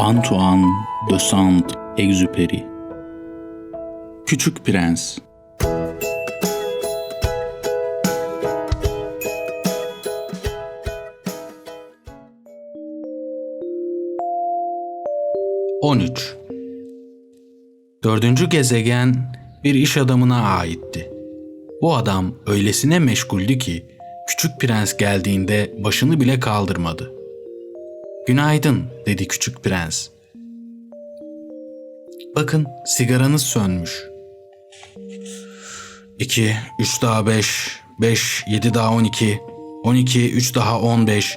Antoine de Saint-Exupéry Küçük Prens On üç. Dördüncü gezegen bir iş adamına aitti. Bu adam öylesine meşguldü ki küçük prens geldiğinde başını bile kaldırmadı. Günaydın dedi küçük prens. Bakın sigaranız sönmüş. 2, 3 daha 5, 5, 7 daha 12, 12, 3 daha 15.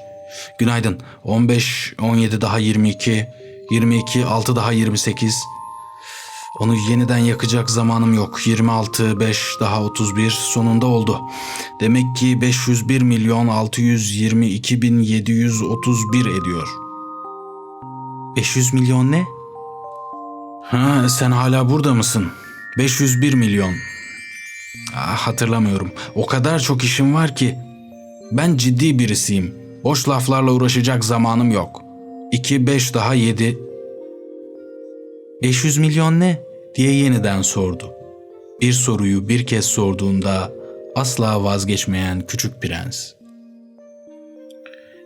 Günaydın. 15, 17 daha 22, 22, 6 daha 28. Onu yeniden yakacak zamanım yok. 26, 5 daha 31 sonunda oldu. Demek ki 501 milyon 622 bin 731 ediyor. 500 milyon ne? Ha sen hala burada mısın? 501 milyon. Ah, hatırlamıyorum. O kadar çok işim var ki. Ben ciddi birisiyim. Boş laflarla uğraşacak zamanım yok. 2, 5 daha 7. 500 milyon ne? diye yeniden sordu. Bir soruyu bir kez sorduğunda asla vazgeçmeyen küçük prens.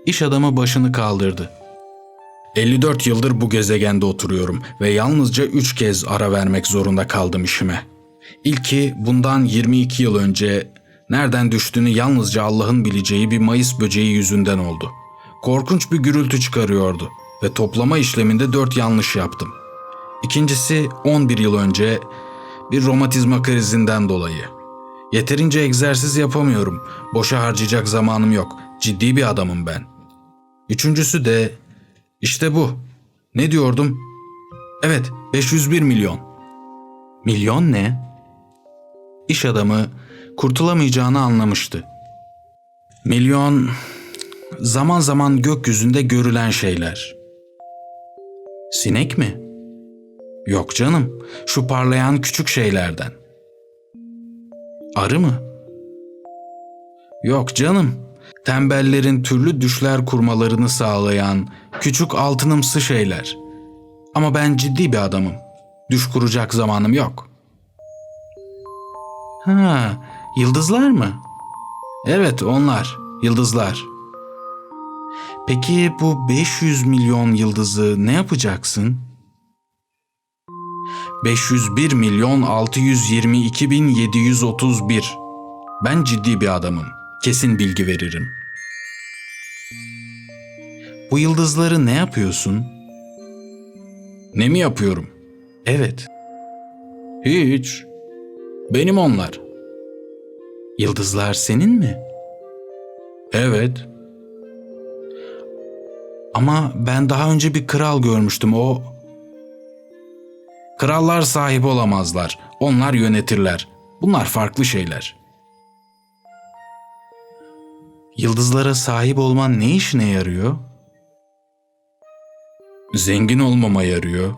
İş adamı başını kaldırdı. 54 yıldır bu gezegende oturuyorum ve yalnızca 3 kez ara vermek zorunda kaldım işime. İlki bundan 22 yıl önce nereden düştüğünü yalnızca Allah'ın bileceği bir mayıs böceği yüzünden oldu. Korkunç bir gürültü çıkarıyordu ve toplama işleminde 4 yanlış yaptım. İkincisi 11 yıl önce bir romatizma krizinden dolayı. Yeterince egzersiz yapamıyorum. Boşa harcayacak zamanım yok. Ciddi bir adamım ben. Üçüncüsü de işte bu. Ne diyordum? Evet, 501 milyon. Milyon ne? İş adamı kurtulamayacağını anlamıştı. Milyon zaman zaman gökyüzünde görülen şeyler. Sinek mi? Yok canım, şu parlayan küçük şeylerden. Arı mı? Yok canım, tembellerin türlü düşler kurmalarını sağlayan küçük altınımsı şeyler. Ama ben ciddi bir adamım. Düş kuracak zamanım yok. Ha, yıldızlar mı? Evet, onlar. Yıldızlar. Peki bu 500 milyon yıldızı ne yapacaksın? 501 milyon 622 bin 731. Ben ciddi bir adamım. Kesin bilgi veririm. Bu yıldızları ne yapıyorsun? Ne mi yapıyorum? Evet. Hiç. Benim onlar. Yıldızlar senin mi? Evet. Ama ben daha önce bir kral görmüştüm. O Krallar sahip olamazlar. Onlar yönetirler. Bunlar farklı şeyler. Yıldızlara sahip olman ne işine yarıyor? Zengin olmama yarıyor.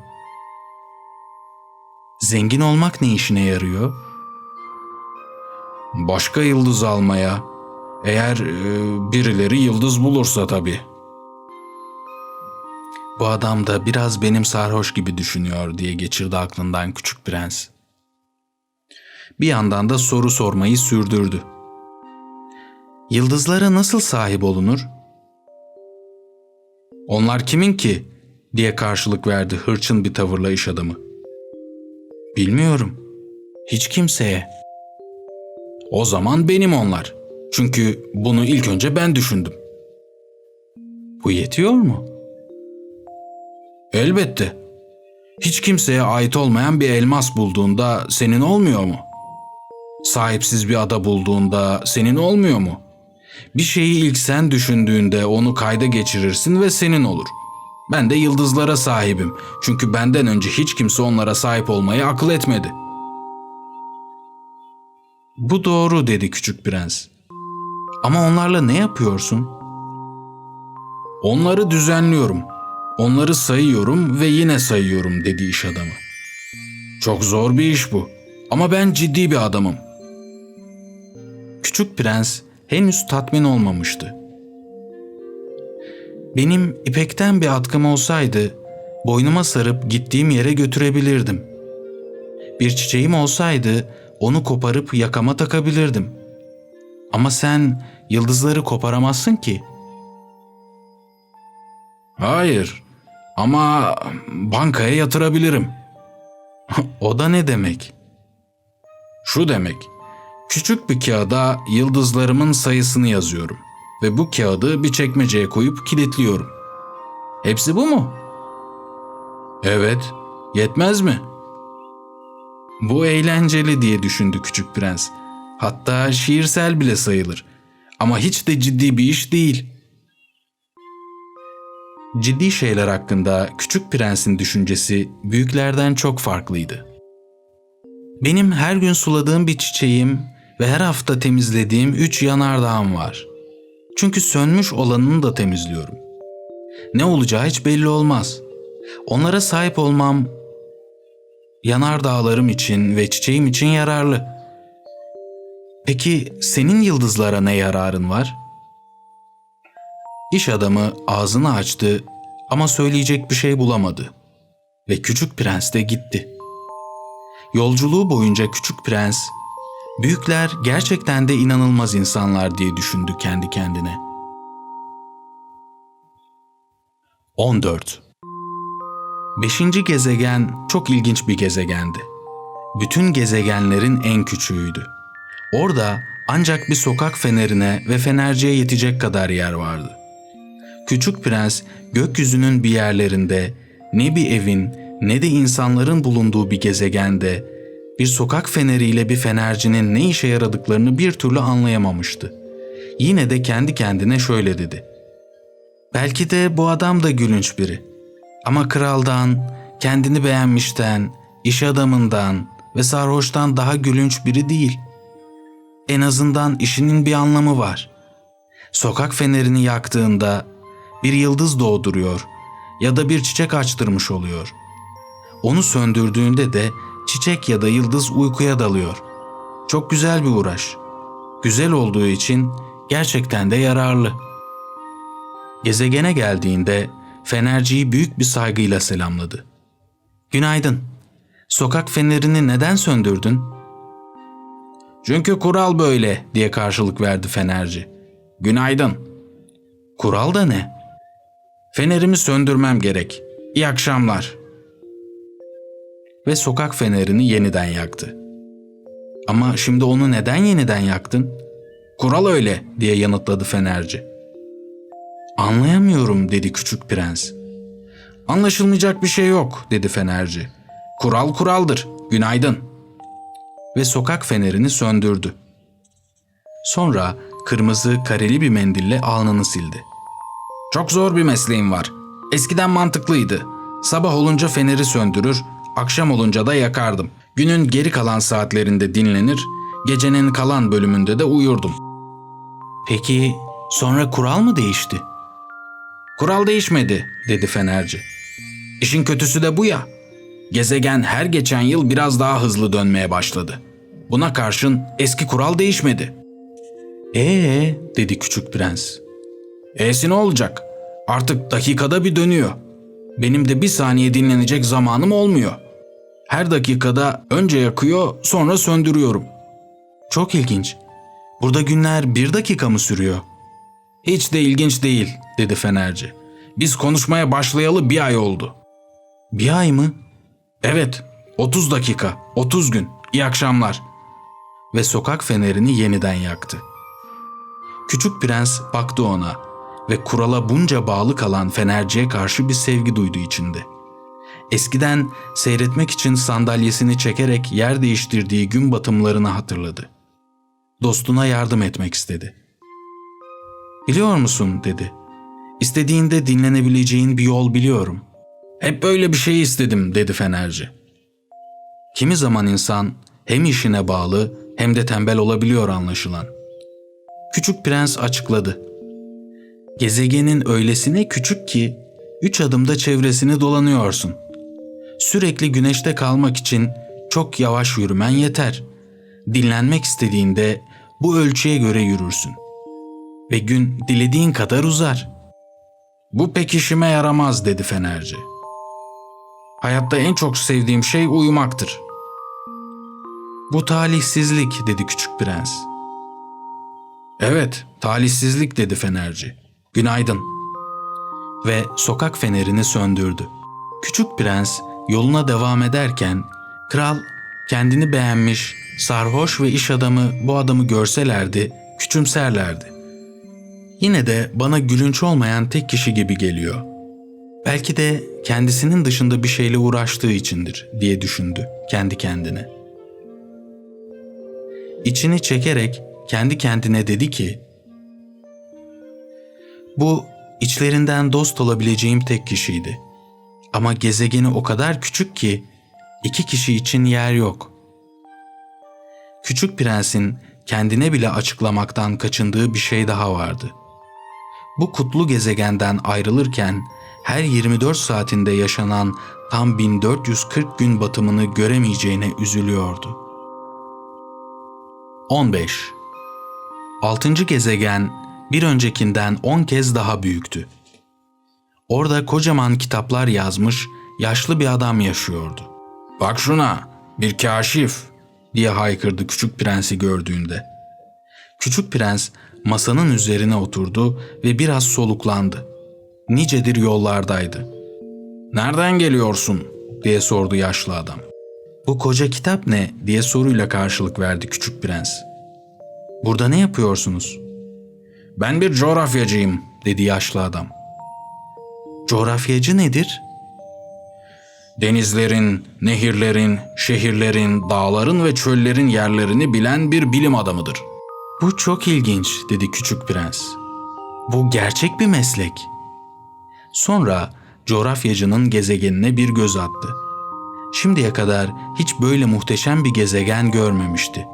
Zengin olmak ne işine yarıyor? Başka yıldız almaya. Eğer e, birileri yıldız bulursa tabii. Bu adam da biraz benim sarhoş gibi düşünüyor diye geçirdi aklından küçük prens. Bir yandan da soru sormayı sürdürdü. Yıldızlara nasıl sahip olunur? Onlar kimin ki? diye karşılık verdi hırçın bir tavırla iş adamı. Bilmiyorum. Hiç kimseye. O zaman benim onlar. Çünkü bunu ilk önce ben düşündüm. Bu yetiyor mu?'' Elbette. Hiç kimseye ait olmayan bir elmas bulduğunda senin olmuyor mu? Sahipsiz bir ada bulduğunda senin olmuyor mu? Bir şeyi ilk sen düşündüğünde onu kayda geçirirsin ve senin olur. Ben de yıldızlara sahibim. Çünkü benden önce hiç kimse onlara sahip olmayı akıl etmedi. Bu doğru dedi küçük prens. Ama onlarla ne yapıyorsun? Onları düzenliyorum.'' Onları sayıyorum ve yine sayıyorum dedi iş adamı. Çok zor bir iş bu ama ben ciddi bir adamım. Küçük prens henüz tatmin olmamıştı. Benim ipekten bir atkım olsaydı boynuma sarıp gittiğim yere götürebilirdim. Bir çiçeğim olsaydı onu koparıp yakama takabilirdim. Ama sen yıldızları koparamazsın ki. Hayır ama bankaya yatırabilirim. o da ne demek? Şu demek. Küçük bir kağıda yıldızlarımın sayısını yazıyorum ve bu kağıdı bir çekmeceye koyup kilitliyorum. Hepsi bu mu? Evet, yetmez mi? Bu eğlenceli diye düşündü küçük prens. Hatta şiirsel bile sayılır. Ama hiç de ciddi bir iş değil. Ciddi şeyler hakkında küçük prensin düşüncesi büyüklerden çok farklıydı. Benim her gün suladığım bir çiçeğim ve her hafta temizlediğim üç yanardağım var. Çünkü sönmüş olanını da temizliyorum. Ne olacağı hiç belli olmaz. Onlara sahip olmam yanardağlarım için ve çiçeğim için yararlı. Peki senin yıldızlara ne yararın var? İş adamı ağzını açtı ama söyleyecek bir şey bulamadı ve küçük prens de gitti. Yolculuğu boyunca küçük prens, büyükler gerçekten de inanılmaz insanlar diye düşündü kendi kendine. 14. Beşinci gezegen çok ilginç bir gezegendi. Bütün gezegenlerin en küçüğüydü. Orada ancak bir sokak fenerine ve fenerciye yetecek kadar yer vardı. Küçük prens gökyüzünün bir yerlerinde ne bir evin ne de insanların bulunduğu bir gezegende bir sokak feneriyle bir fenercinin ne işe yaradıklarını bir türlü anlayamamıştı. Yine de kendi kendine şöyle dedi. Belki de bu adam da gülünç biri. Ama kraldan, kendini beğenmişten, iş adamından ve sarhoştan daha gülünç biri değil. En azından işinin bir anlamı var. Sokak fenerini yaktığında bir yıldız doğduruyor ya da bir çiçek açtırmış oluyor. Onu söndürdüğünde de çiçek ya da yıldız uykuya dalıyor. Çok güzel bir uğraş. Güzel olduğu için gerçekten de yararlı. Gezegene geldiğinde fenerciyi büyük bir saygıyla selamladı. Günaydın. Sokak fenerini neden söndürdün? Çünkü kural böyle diye karşılık verdi fenerci. Günaydın. Kural da ne? Fenerimi söndürmem gerek. İyi akşamlar. Ve sokak fenerini yeniden yaktı. Ama şimdi onu neden yeniden yaktın? Kural öyle diye yanıtladı fenerci. Anlayamıyorum dedi küçük prens. Anlaşılmayacak bir şey yok dedi fenerci. Kural kuraldır. Günaydın. Ve sokak fenerini söndürdü. Sonra kırmızı kareli bir mendille alnını sildi. Çok zor bir mesleğim var. Eskiden mantıklıydı. Sabah olunca feneri söndürür, akşam olunca da yakardım. Günün geri kalan saatlerinde dinlenir, gecenin kalan bölümünde de uyurdum. Peki sonra kural mı değişti? Kural değişmedi, dedi fenerci. İşin kötüsü de bu ya. Gezegen her geçen yıl biraz daha hızlı dönmeye başladı. Buna karşın eski kural değişmedi. Ee, dedi küçük prens. E'si ne olacak? Artık dakikada bir dönüyor. Benim de bir saniye dinlenecek zamanım olmuyor. Her dakikada önce yakıyor sonra söndürüyorum. Çok ilginç. Burada günler bir dakika mı sürüyor? Hiç de ilginç değil dedi fenerci. Biz konuşmaya başlayalı bir ay oldu. Bir ay mı? Evet 30 dakika 30 gün İyi akşamlar. Ve sokak fenerini yeniden yaktı. Küçük prens baktı ona ve kurala bunca bağlı kalan fenerciye karşı bir sevgi duydu içinde. Eskiden seyretmek için sandalyesini çekerek yer değiştirdiği gün batımlarını hatırladı. Dostuna yardım etmek istedi. Biliyor musun dedi. İstediğinde dinlenebileceğin bir yol biliyorum. Hep böyle bir şey istedim dedi fenerci. Kimi zaman insan hem işine bağlı hem de tembel olabiliyor anlaşılan. Küçük prens açıkladı. Gezegenin öylesine küçük ki üç adımda çevresini dolanıyorsun. Sürekli güneşte kalmak için çok yavaş yürümen yeter. Dinlenmek istediğinde bu ölçüye göre yürürsün. Ve gün dilediğin kadar uzar. Bu pek işime yaramaz dedi fenerci. Hayatta en çok sevdiğim şey uyumaktır. Bu talihsizlik dedi küçük prens. Evet, talihsizlik dedi fenerci. Günaydın. Ve sokak fenerini söndürdü. Küçük prens yoluna devam ederken kral kendini beğenmiş, sarhoş ve iş adamı bu adamı görselerdi küçümserlerdi. Yine de bana gülünç olmayan tek kişi gibi geliyor. Belki de kendisinin dışında bir şeyle uğraştığı içindir diye düşündü kendi kendine. İçini çekerek kendi kendine dedi ki, bu içlerinden dost olabileceğim tek kişiydi. Ama gezegeni o kadar küçük ki iki kişi için yer yok. Küçük prensin kendine bile açıklamaktan kaçındığı bir şey daha vardı. Bu kutlu gezegenden ayrılırken her 24 saatinde yaşanan tam 1440 gün batımını göremeyeceğine üzülüyordu. 15. Altıncı gezegen bir öncekinden 10 kez daha büyüktü. Orada kocaman kitaplar yazmış yaşlı bir adam yaşıyordu. Bak şuna bir kaşif diye haykırdı küçük prensi gördüğünde. Küçük prens masanın üzerine oturdu ve biraz soluklandı. Nicedir yollardaydı. Nereden geliyorsun diye sordu yaşlı adam. Bu koca kitap ne diye soruyla karşılık verdi küçük prens. Burada ne yapıyorsunuz? Ben bir coğrafyacıyım dedi yaşlı adam. Coğrafyacı nedir? Denizlerin, nehirlerin, şehirlerin, dağların ve çöllerin yerlerini bilen bir bilim adamıdır. Bu çok ilginç dedi küçük prens. Bu gerçek bir meslek. Sonra coğrafyacının gezegenine bir göz attı. Şimdiye kadar hiç böyle muhteşem bir gezegen görmemişti.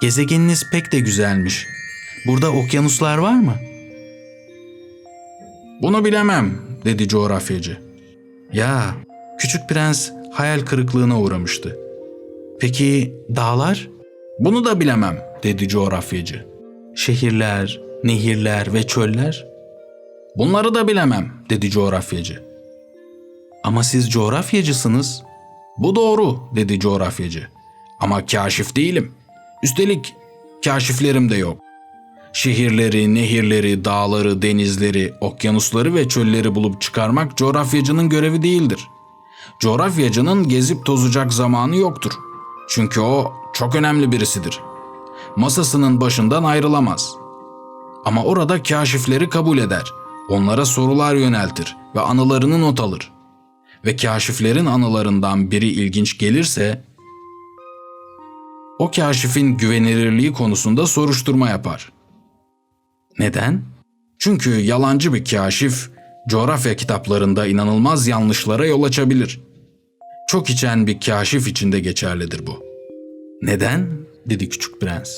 Gezegeniniz pek de güzelmiş. Burada okyanuslar var mı? Bunu bilemem, dedi coğrafyacı. Ya, küçük prens hayal kırıklığına uğramıştı. Peki dağlar? Bunu da bilemem, dedi coğrafyacı. Şehirler, nehirler ve çöller? Bunları da bilemem, dedi coğrafyacı. Ama siz coğrafyacısınız. Bu doğru, dedi coğrafyacı. Ama kaşif değilim. Üstelik kaşiflerim de yok. Şehirleri, nehirleri, dağları, denizleri, okyanusları ve çölleri bulup çıkarmak coğrafyacının görevi değildir. Coğrafyacının gezip tozacak zamanı yoktur. Çünkü o çok önemli birisidir. Masasının başından ayrılamaz. Ama orada kaşifleri kabul eder. Onlara sorular yöneltir ve anılarını not alır. Ve kaşiflerin anılarından biri ilginç gelirse o kaşifin güvenilirliği konusunda soruşturma yapar. Neden? Çünkü yalancı bir kaşif coğrafya kitaplarında inanılmaz yanlışlara yol açabilir. Çok içen bir kaşif için de geçerlidir bu. Neden? dedi küçük prens.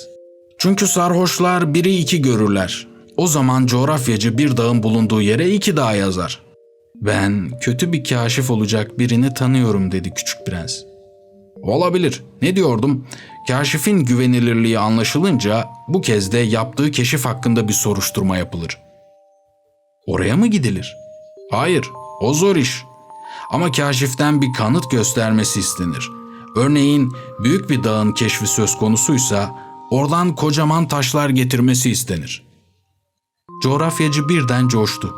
Çünkü sarhoşlar biri iki görürler. O zaman coğrafyacı bir dağın bulunduğu yere iki dağ yazar. Ben kötü bir kaşif olacak birini tanıyorum dedi küçük prens. Olabilir. Ne diyordum? Kaşifin güvenilirliği anlaşılınca bu kez de yaptığı keşif hakkında bir soruşturma yapılır. Oraya mı gidilir? Hayır, o zor iş. Ama kaşiften bir kanıt göstermesi istenir. Örneğin büyük bir dağın keşfi söz konusuysa oradan kocaman taşlar getirmesi istenir. Coğrafyacı birden coştu.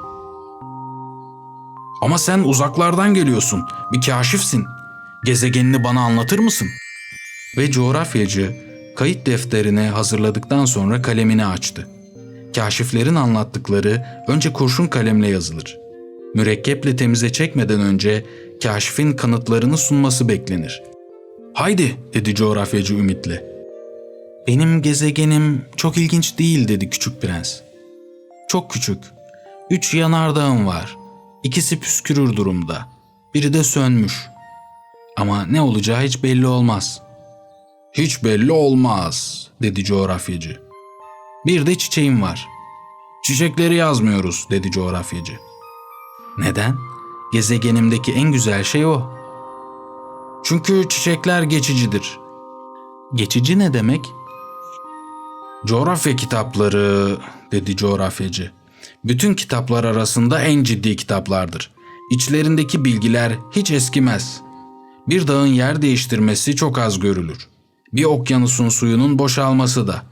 Ama sen uzaklardan geliyorsun, bir kaşifsin. Gezegenini bana anlatır mısın? Ve coğrafyacı kayıt defterini hazırladıktan sonra kalemini açtı. Kaşiflerin anlattıkları önce kurşun kalemle yazılır. Mürekkeple temize çekmeden önce kaşifin kanıtlarını sunması beklenir. Haydi dedi coğrafyacı ümitle. Benim gezegenim çok ilginç değil dedi küçük prens. Çok küçük. Üç yanardağım var. İkisi püskürür durumda. Biri de sönmüş. Ama ne olacağı hiç belli olmaz. Hiç belli olmaz dedi coğrafyacı. Bir de çiçeğim var. Çiçekleri yazmıyoruz dedi coğrafyacı. Neden? Gezegenimdeki en güzel şey o. Çünkü çiçekler geçicidir. Geçici ne demek? Coğrafya kitapları dedi coğrafyacı. Bütün kitaplar arasında en ciddi kitaplardır. İçlerindeki bilgiler hiç eskimez. Bir dağın yer değiştirmesi çok az görülür. Bir okyanusun suyunun boşalması da.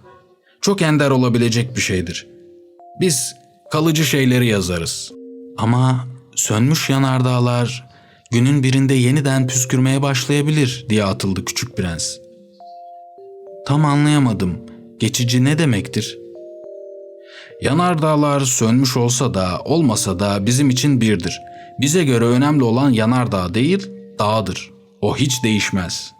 Çok ender olabilecek bir şeydir. Biz kalıcı şeyleri yazarız. Ama sönmüş yanardağlar günün birinde yeniden püskürmeye başlayabilir diye atıldı küçük prens. Tam anlayamadım. Geçici ne demektir? Yanardağlar sönmüş olsa da olmasa da bizim için birdir. Bize göre önemli olan yanardağ değil, dağdır. O hiç değişmez.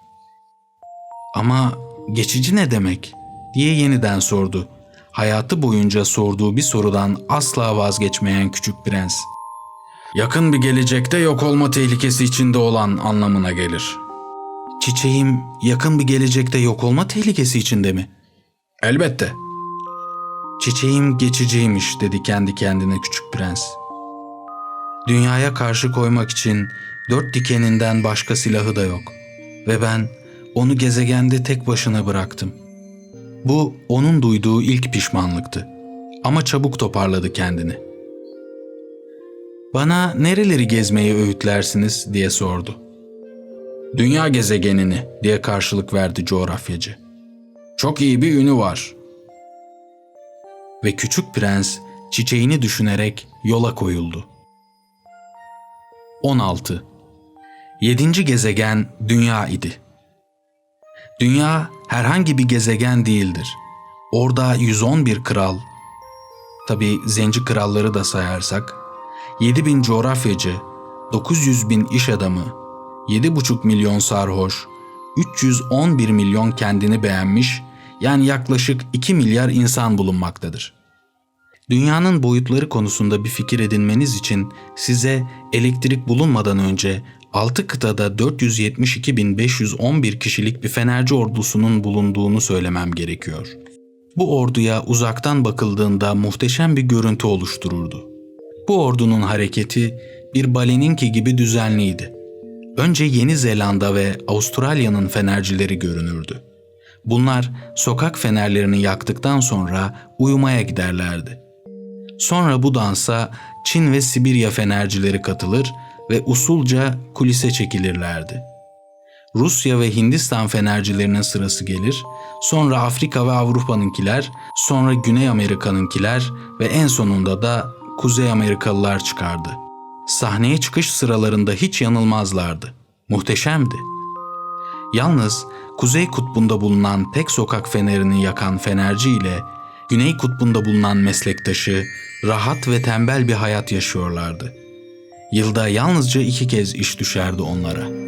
Ama geçici ne demek? diye yeniden sordu. Hayatı boyunca sorduğu bir sorudan asla vazgeçmeyen küçük prens. Yakın bir gelecekte yok olma tehlikesi içinde olan anlamına gelir. Çiçeğim yakın bir gelecekte yok olma tehlikesi içinde mi? Elbette. Çiçeğim geçiciymiş dedi kendi kendine küçük prens. Dünyaya karşı koymak için dört dikeninden başka silahı da yok. Ve ben onu gezegende tek başına bıraktım. Bu onun duyduğu ilk pişmanlıktı. Ama çabuk toparladı kendini. Bana nereleri gezmeyi öğütlersiniz diye sordu. Dünya gezegenini diye karşılık verdi coğrafyacı. Çok iyi bir ünü var. Ve küçük prens çiçeğini düşünerek yola koyuldu. 16. Yedinci gezegen Dünya idi. Dünya herhangi bir gezegen değildir. Orada 111 kral, tabi zenci kralları da sayarsak, 7000 coğrafyacı, 900 bin iş adamı, 7,5 milyon sarhoş, 311 milyon kendini beğenmiş, yani yaklaşık 2 milyar insan bulunmaktadır. Dünyanın boyutları konusunda bir fikir edinmeniz için size elektrik bulunmadan önce 6 kıtada 472.511 kişilik bir fenerci ordusunun bulunduğunu söylemem gerekiyor. Bu orduya uzaktan bakıldığında muhteşem bir görüntü oluştururdu. Bu ordunun hareketi bir baleninki gibi düzenliydi. Önce Yeni Zelanda ve Avustralya'nın fenercileri görünürdü. Bunlar sokak fenerlerini yaktıktan sonra uyumaya giderlerdi. Sonra bu dansa Çin ve Sibirya fenercileri katılır ve usulca kulise çekilirlerdi. Rusya ve Hindistan fenercilerinin sırası gelir, sonra Afrika ve Avrupa'nınkiler, sonra Güney Amerika'nınkiler ve en sonunda da Kuzey Amerikalılar çıkardı. Sahneye çıkış sıralarında hiç yanılmazlardı. Muhteşemdi. Yalnız Kuzey Kutbu'nda bulunan tek sokak fenerini yakan fenerci ile Güney Kutbu'nda bulunan meslektaşı rahat ve tembel bir hayat yaşıyorlardı. Yılda yalnızca iki kez iş düşerdi onlara.